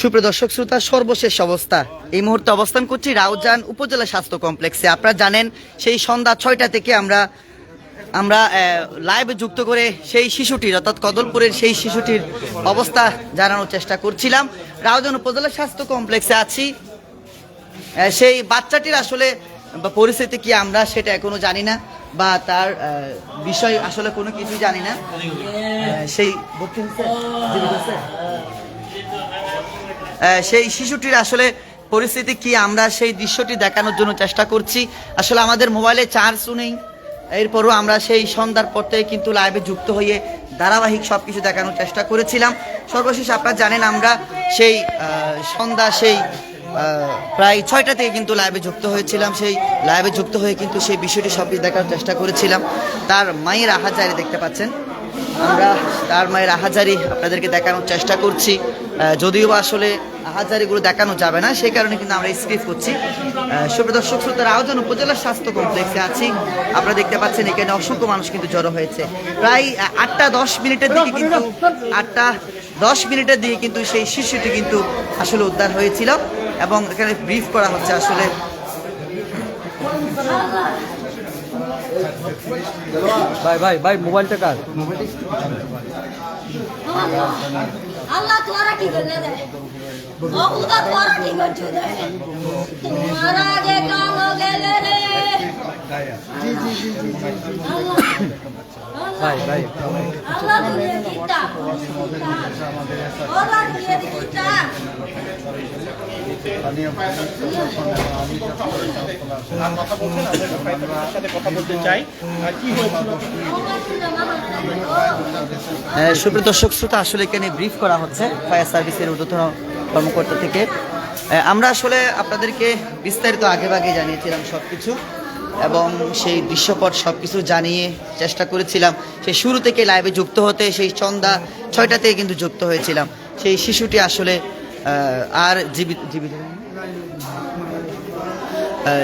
সুপ্রিয় দর্শক শ্রোতা, সর্বশেষ অবস্থা। এই মুহূর্তে অবস্থান করছি রাউজান উপজেলা স্বাস্থ্য কমপ্লেক্সে। আপনারা জানেন, সেই সন্ধ্যা ছয়টা থেকে আমরা আমরা লাইভে যুক্ত করে সেই শিশুটির, অর্থাৎ কদলপুরের সেই শিশুটির অবস্থা জানানোর চেষ্টা করছিলাম। রাউজান উপজেলা স্বাস্থ্য কমপ্লেক্সে আছি। সেই বাচ্চাটির আসলে পরিস্থিতি কি আমরা সেটা এখনও জানি না, বা তার বিষয় আসলে কোনো কিছুই জানি না। সেই সেই শিশুটির আসলে পরিস্থিতি কি? আমরা সেই দৃশ্যটি দেখানোর জন্য চেষ্টা করছি। আসলে আমাদের মোবাইলে চার্জও নেই। এরপরও আমরা সেই সন্ধ্যার পর থেকে কিন্তু লাইভে যুক্ত হয়ে ধারাবাহিক সব কিছু দেখানোর চেষ্টা করেছিলাম। সর্বশেষ আপনারা জানেন আমরা সেই সন্ধ্যা সেই প্রায় ছয়টা থেকে কিন্তু লাইভে যুক্ত হয়েছিলাম। সেই লাইভে যুক্ত হয়ে কিন্তু সেই বিষয়টি সব কিছু দেখার চেষ্টা করেছিলাম। তার মায়ের আহাজারি দেখতে পাচ্ছেন। আমরা তার মায়ের আহাজারি আপনাদেরকে দেখানোর চেষ্টা করছি। যদিও আসলে আহাজারিগুলো দেখানো যাবে না, সেই কারণে কিন্তু আমরা স্ক্রিপ্ট করছি। সুপ্রিয় দর্শক, শ্রোতার, আয়োজন উপজেলা স্বাস্থ্য কমপ্লেক্সে আছি। আপনারা দেখতে পাচ্ছেন এখানে অসংখ্য মানুষ কিন্তু জড়ো হয়েছে। প্রায় আটটা দশ মিনিটের দিকে কিন্তু, আটটা দশ মিনিটের দিকে কিন্তু সেই শিশুটি কিন্তু আসলে উদ্ধার হয়েছিল এবং এখানে ব্রিফ করা হচ্ছে আসলে। ভাই ভাই ভাই মোবাইলটা কার? আল্লাহ তোরা কি করে দেয়? ও খুদা তোরা কি করছ দে তোমারা আগে কাম গেলে রে। জি জি জি জি। আল্লাহ। সুপ্রিয় দর্শক শ্রোতা আসলে এখানে ব্রিফ করা হচ্ছে ফায়ার সার্ভিসের ঊর্ধ্বতন কর্মকর্তা থেকে। আমরা আসলে আপনাদেরকে বিস্তারিত আগেভাগে জানিয়েছিলাম সব কিছু এবং সেই দৃশ্যপট সব কিছু জানিয়ে চেষ্টা করেছিলাম। সেই শুরু থেকে লাইভে যুক্ত হতে সেই সন্ধ্যা ছয়টা থেকে কিন্তু যুক্ত হয়েছিলাম। সেই শিশুটি আসলে আর জীবিত জীবিত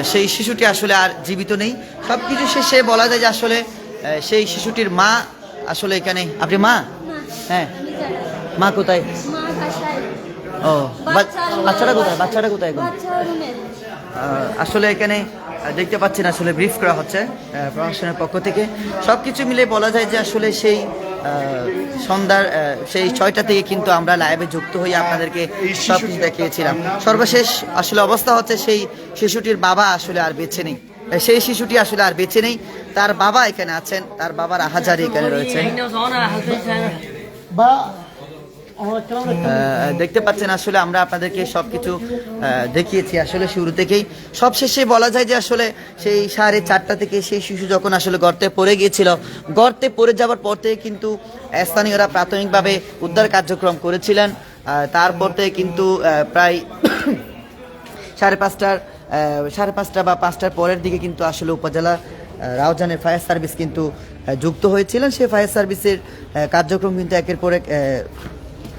সেই শিশুটি আসলে আর জীবিত নেই। সব কিছু শেষে বলা যায় যে আসলে সেই শিশুটির মা আসলে এখানে আপনি মা? হ্যাঁ। মা কোথায়? ও বা- বাচ্চা রুমে। বাচ্চাটা কোথায় বাচ্চাটা কোথায় এখন আসলে এখানে দেখতে পাচ্ছেন আসলে ব্রিফ করা হচ্ছে প্রশাসনের পক্ষ থেকে। সব কিছু মিলে বলা যায় যে আসলে সেই সন্ধ্যার সেই ছয়টা থেকে কিন্তু আমরা লাইভে যুক্ত হয়ে আপনাদেরকে সব কিছু দেখিয়েছিলাম। সর্বশেষ আসলে অবস্থা হচ্ছে সেই শিশুটির বাবা আসলে আর বেঁচে নেই। সেই শিশুটি আসলে আর বেঁচে নেই। তার বাবা এখানে আছেন তার বাবার আহাজারি এখানে রয়েছে। আহ, দেখতে পাচ্ছেন আসলে আমরা আপনাদেরকে সবকিছু আহ, দেখিয়েছি। আসলে শুরু থেকেই সবশেষে বলা যায় যে আসলে সেই সাড়ে চারটা থেকে সেই শিশু যখন আসলে গর্তে পড়ে গিয়েছিল গর্তে পড়ে যাওয়ার পর থেকে কিন্তু স্থানীয়রা প্রাথমিকভাবে উদ্ধার কার্যক্রম করেছিলেন। তারপর থেকে কিন্তু প্রায় সাড়ে পাঁচটার সাড়ে পাঁচটা বা পাঁচটার পরের দিকে কিন্তু আসলে উপজেলা রাউজানের ফায়ার সার্ভিস কিন্তু যুক্ত হয়েছিলেন। সেই ফায়ার সার্ভিসের কার্যক্রম কিন্তু একের পর এক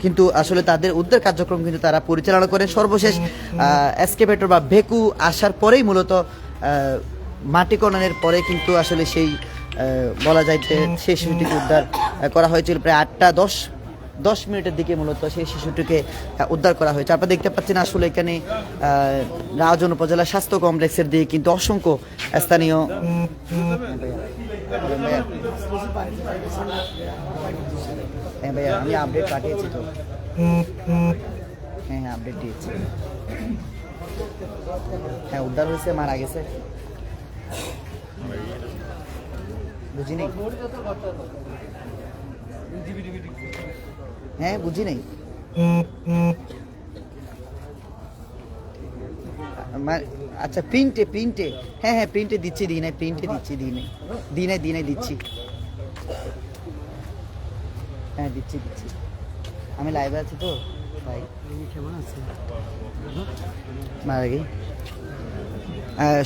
কিন্তু আসলে তাদের উদ্ধার কার্যক্রম কিন্তু তারা পরিচালনা করে। সর্বশেষ এসকেভেটর বা ভেকু আসার পরেই মূলত মাটি খননের পরে কিন্তু আসলে সেই বলা যায় যে সেই শিশুটিকে উদ্ধার করা হয়েছিল। প্রায় আটটা দশ দশ মিনিটের দিকে মূলত সেই শিশুটিকে উদ্ধার করা হয়েছে। আপনারা দেখতে পাচ্ছেন আসলে এখানে রাজন উপজেলা স্বাস্থ্য কমপ্লেক্সের দিকে কিন্তু অসংখ্য স্থানীয় হ্যাঁ ভাইয়া, আমি আপডেট পাঠিয়েছি তো। হ্যাঁ হ্যাঁ আপডেট দিয়েছি। হ্যাঁ উদ্ধার হয়েছে, মারা গেছে। বুঝি নেই হ্যাঁ বুঝি নেই আচ্ছা প্রিন্টে প্রিন্টে হ্যাঁ হ্যাঁ প্রিন্টে দিচ্ছি দিই নাই প্রিন্টে দিচ্ছি দিই নাই দিই নাই দিচ্ছি। হ্যাঁ দিচ্ছি দিচ্ছি। আমি লাইভে আছি তো মারা গেই।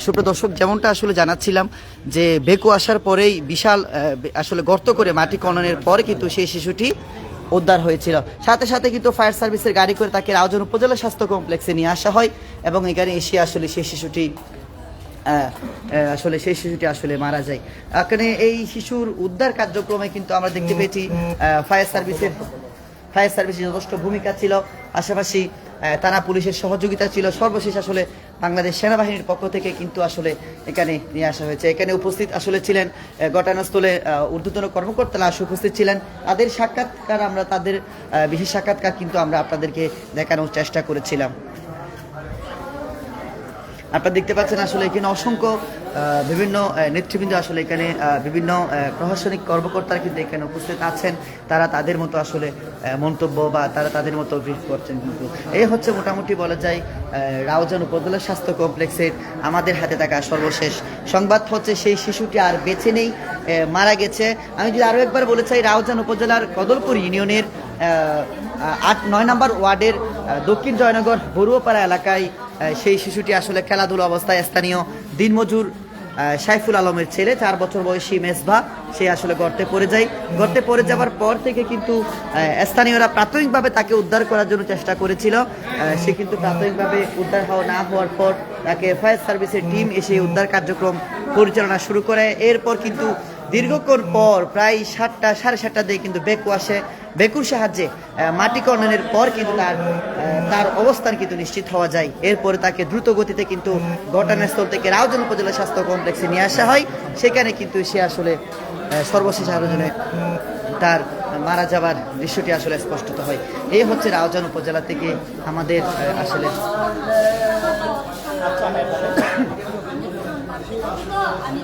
সুপ্রিয় দর্শক, যেমনটা আসলে জানাচ্ছিলাম যে বেকু আসার পরেই বিশাল আসলে গর্ত করে মাটি খননের পরে কিন্তু সেই শিশুটি উদ্ধার হয়েছিল। সাথে সাথে কিন্তু ফায়ার সার্ভিসের গাড়ি করে তাকে রাউজন উপজেলা স্বাস্থ্য কমপ্লেক্সে নিয়ে আসা হয় এবং এখানে এসে আসলে সেই শিশুটি আসলে সেই শিশুটি আসলে মারা যায়। এখানে এই শিশুর উদ্ধার কার্যক্রমে কিন্তু আমরা দেখতে পেয়েছি ফায়ার সার্ভিসের ফায়ার সার্ভিসের যথেষ্ট ভূমিকা ছিল। পাশাপাশি থানা পুলিশের সহযোগিতা ছিল। সর্বশেষ আসলে বাংলাদেশ সেনাবাহিনীর পক্ষ থেকে কিন্তু আসলে এখানে নিয়ে আসা হয়েছে। এখানে উপস্থিত আসলে ছিলেন ঘটনাস্থলে ঊর্ধ্বতন কর্মকর্তারা আসলে উপস্থিত ছিলেন। তাদের সাক্ষাৎকার আমরা তাদের বিশেষ সাক্ষাৎকার কিন্তু আমরা আপনাদেরকে দেখানোর চেষ্টা করেছিলাম। আপনারা দেখতে পাচ্ছেন আসলে এখানে অসংখ্য বিভিন্ন নেতৃবৃন্দ আসলে এখানে বিভিন্ন প্রশাসনিক কর্মকর্তারা কিন্তু এখানে উপস্থিত আছেন। তারা তাদের মতো আসলে মন্তব্য বা তারা তাদের মতো ব্রিফ করছেন কিন্তু। এই হচ্ছে মোটামুটি বলা যায় রাউজান উপজেলা স্বাস্থ্য কমপ্লেক্সের আমাদের হাতে থাকা সর্বশেষ সংবাদ হচ্ছে সেই শিশুটি আর বেছে নেই মারা গেছে। আমি যদি আরও একবার বলে চাই, রাউজান উপজেলার কদলপুর ইউনিয়নের আট, নয় নম্বর ওয়ার্ডের দক্ষিণ জয়নগর বড়ুয়াপাড়া এলাকায় সেই শিশুটি আসলে খেলাধুলা অবস্থায় স্থানীয় দিনমজুর সাইফুল আলমের ছেলে, চার বছর বয়সী মেসভা সে আসলে গর্তে পড়ে যায়। গর্তে পড়ে যাওয়ার পর থেকে কিন্তু স্থানীয়রা প্রাথমিকভাবে তাকে উদ্ধার করার জন্য চেষ্টা করেছিল। সে কিন্তু প্রাথমিকভাবে উদ্ধার হওয়া না হওয়ার পর তাকে ফায়ার সার্ভিসের টিম এসে উদ্ধার কার্যক্রম পরিচালনা শুরু করে। এরপর কিন্তু দীর্ঘক্ষণ পর প্রায় সাতটা, সাড়ে সাতটা দিয়ে কিন্তু বেকু আসে। বেকুর সাহায্যে মাটি খননের পর কিন্তু তার তার অবস্থান কিন্তু নিশ্চিত হওয়া যায়। এরপরে তাকে দ্রুত গতিতে কিন্তু ঘটনাস্থল থেকে রাউজান উপজেলা স্বাস্থ্য কমপ্লেক্সে নিয়ে আসা হয়। সেখানে কিন্তু সে আসলে সর্বশেষ আলোচনায় তার মারা যাবার দৃশ্যটি আসলে স্পষ্টত হয়। এই হচ্ছে রাউজান উপজেলা থেকে আমাদের আসলে আমি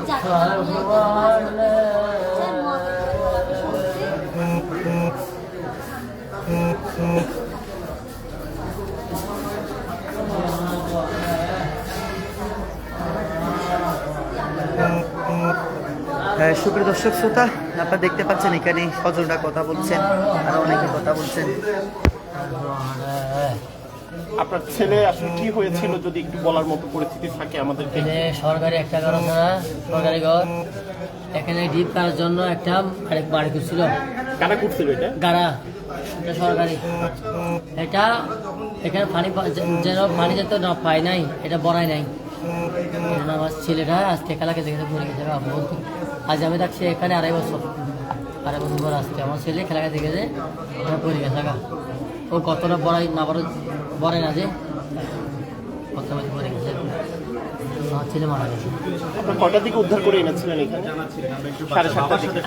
সুপ্রিয় দর্শক শ্রোতা আপনারা দেখতে পাচ্ছেন এখানে সজলরা কথা বলছেন আর অনেকে কথা বলছেন। আপনার ছেলে আসলে কি হয়েছিল যদি একটু বলার মতো পরিস্থিতি থাকে আমাদেরকে? এখানে সরকারি একটা ঘর আছে না? সরকারি ঘর। এখানে ডিপ করার জন্য একটা আরেক বাড়ি করছিল কারা করছিল এটা? গাড়া। এটা সরকারি। এটা এখানে পানি যেন পানি যাতে না পায় নাই এটা বড়াই নাই। আমার ছেলেটা আজকে খেলাকে দেখে পড়ে গেছে আজ আমি দেখছি এখানে আড়াই বছর। আড়াই বছর পর আসছে। আমার ছেলে খেলাকে দেখেছে ওখানে পড়ে গেছে গা। ও কতটা বড়াই না বড় বড়াই না যে কত পড়ে গেছে। আমার ছেলে মারা গেছে। আপনার কয়টার দিকে উদ্ধার করে এনেছিলেন এখানে? সাড়ে সাতটার দিকে।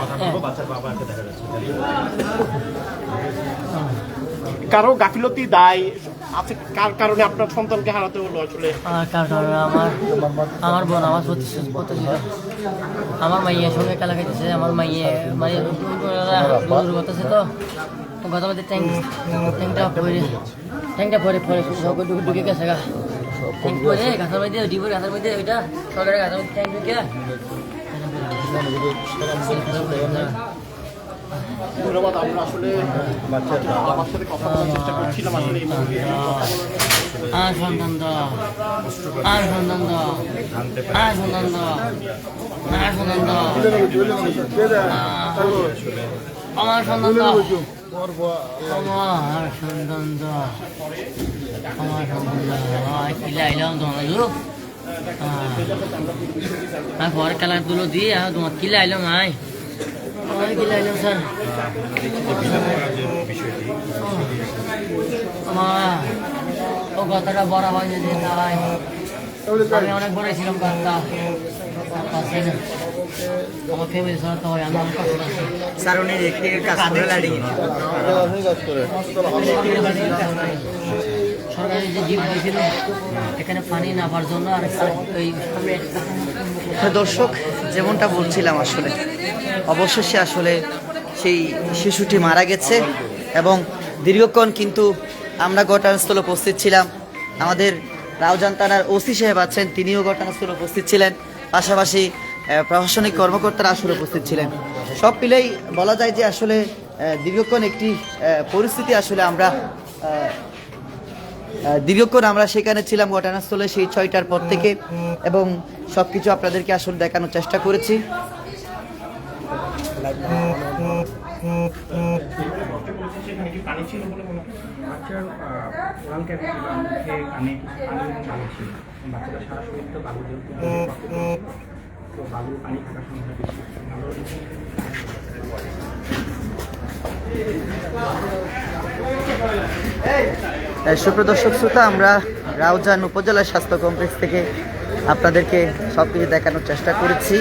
কারও গাফিলতি দায় আছে, কার কারণে আপনার সন্তানকে হারাতে হলো আসলে? আর কারণ? আমার মাইয়ের সঙ্গে খেলা খাইতেছে আমার মাইয়ে মানে করতেছে তো। কথা বলতে ট্যাঙ্ক ট্যাঙ্কটা পরে ট্যাঙ্কটা পরে পরে সব ঢুকে গেছে গা। ট্যাঙ্ক পরে, গাছের মধ্যে ডিপুর গাছের মধ্যে ওইটা সরকারের গাছের মধ্যে ট্যাঙ্ক ঢুকে। ধন্যবাদ আমরা আসলে আমার সাথে কথা বলার চেষ্টা করছিলাম আসলে এই মুহূর্তে। আর সন্তান দাও। আর সন্তান দাও। আর সন্তান দাও। আর সন্তান দাও। আমার সন্তান দাও। আমার সন্তান দাও। আমার সন্তান দাও। কিলে আইলাম তোমার লোক আর ঘর খেলাধুলো দিয়ে আর তোমার কিলে আইলাম আয়? আমার স্যার। আমার ও কথাটা বরাবর যদি দাঁড়ায় আমি অনেক বড় ছিলাম কথা পাশে না। আমার ফ্যামিলি সরাতে হয় আমি অনেক কষ্ট আছে সারণের একটি কাজ করে দাঁড়িয়ে সরকারি যে জিপ হয়েছিল এখানে পানি নামার জন্য আর ওই সামনে দর্শক, যেমনটা বলছিলাম আসলে, অবশেষে আসলে সেই শিশুটি মারা গেছে এবং দীর্ঘক্ষণ কিন্তু আমরা ঘটনাস্থলে উপস্থিত ছিলাম। আমাদের রাউজান থানার ওসি সাহেব আছেন, তিনিও ঘটনাস্থলে উপস্থিত ছিলেন। পাশাপাশি প্রশাসনিক কর্মকর্তারা আসলে উপস্থিত ছিলেন। সব মিলেই বলা যায় যে আসলে দীর্ঘক্ষণ একটি পরিস্থিতি আসলে আমরা দীর্ঘক্ষণ আমরা সেখানে ছিলাম, ঘটনাস্থলে সেই ছয়টার পর থেকে এবং সব কিছু আপনাদেরকে আসলে দেখানোর চেষ্টা করেছি। সেখানে কি পানি ছিল বলে বাচ্চার আহ, ওরাল ক্যাভিটি বা মুখে কানে কিছু পানি বালু ছিল বাচ্চাটা সারা শরীর তো বালু দিয়ে পুরো রক্ত বের হচ্ছে। তো বালুর পানি থাকার সম্ভাবনা বেশি ভালো সুপ্রদর্শক শ্রোতা আমরা রাউজান উপজেলা স্বাস্থ্য কমপ্লেক্স থেকে আপনাদেরকে সব কিছু দেখানোর চেষ্টা করেছি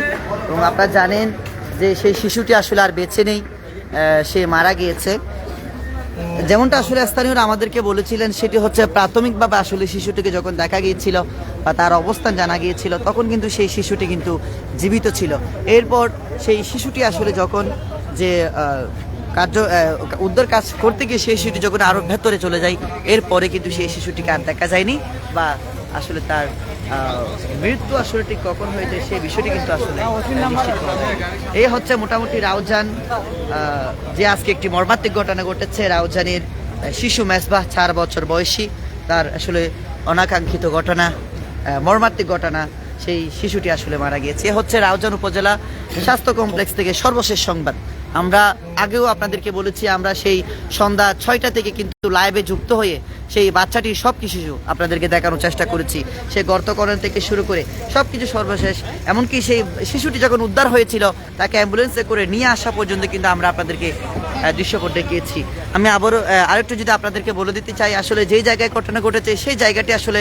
এবং আপনারা জানেন যে সেই শিশুটি আসলে আর বেঁচে নেই সে মারা গিয়েছে যেমনটা আসলে স্থানীয়রা আমাদেরকে বলেছিলেন সেটি হচ্ছে প্রাথমিকভাবে আসলে শিশুটিকে যখন দেখা গিয়েছিল বা তার অবস্থান জানা গিয়েছিল তখন কিন্তু সেই শিশুটি কিন্তু জীবিত ছিল এরপর সেই শিশুটি আসলে যখন যে কার্য উদ্ধার কাজ করতে গিয়ে সেই শিশুটি যখন আরও ভেতরে চলে যায়, এরপরে কিন্তু সেই শিশুটিকে আর দেখা যায়নি বা আসলে তার মৃত্যু আসলে ঠিক কখন হয়েছে সেই বিষয়টি কিন্তু আসলে। এই হচ্ছে মোটামুটি রাউজান যে আজকে একটি মর্মাত্মিক ঘটনা ঘটেছে। রাউজানের শিশু মেসবাহ, চার বছর বয়সী। তার আসলে অনাকাঙ্ক্ষিত ঘটনা মর্মাত্মিক ঘটনা, সেই শিশুটি আসলে মারা গিয়েছে। হচ্ছে রাউজান উপজেলা স্বাস্থ্য কমপ্লেক্স থেকে সর্বশেষ সংবাদ। আমরা আগেও আপনাদেরকে বলেছি, আমরা সেই সন্ধ্যা ছয়টা থেকে কিন্তু লাইভে যুক্ত হয়ে সেই বাচ্চাটির সব কিছু আপনাদেরকে দেখানোর চেষ্টা করেছি। সে গর্তকরণ থেকে শুরু করে সব কিছু সর্বশেষ, এমনকি সেই শিশুটি যখন উদ্ধার হয়েছিল, তাকে অ্যাম্বুলেন্সে করে নিয়ে আসা পর্যন্ত কিন্তু আমরা আপনাদেরকে দৃশ্যপট দেখিয়েছি। আমি আবারও আরেকটু যদি আপনাদেরকে বলে দিতে চাই, আসলে যেই জায়গায় ঘটনা ঘটেছে, সেই জায়গাটি আসলে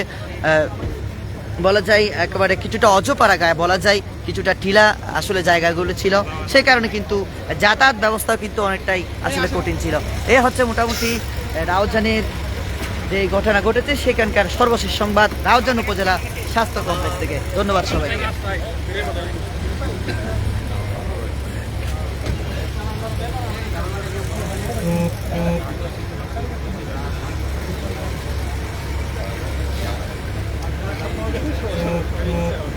বলা যায় একেবারে কিছুটা অজপাড়া গায়ে বলা যায়, কিছুটা টিলা আসলে জায়গাগুলো ছিল। সে কারণে কিন্তু যাতায়াত ব্যবস্থা কিন্তু অনেকটাই আসলে কঠিন ছিল। এ হচ্ছে মোটামুটি রাউজানের যে ঘটনা ঘটেছে, সেখানকার সর্বশেষ সংবাদ রাউজান উপজেলা স্বাস্থ্য কমপ্লেক্স থেকে। ধন্যবাদ সবাই 嗯嗯。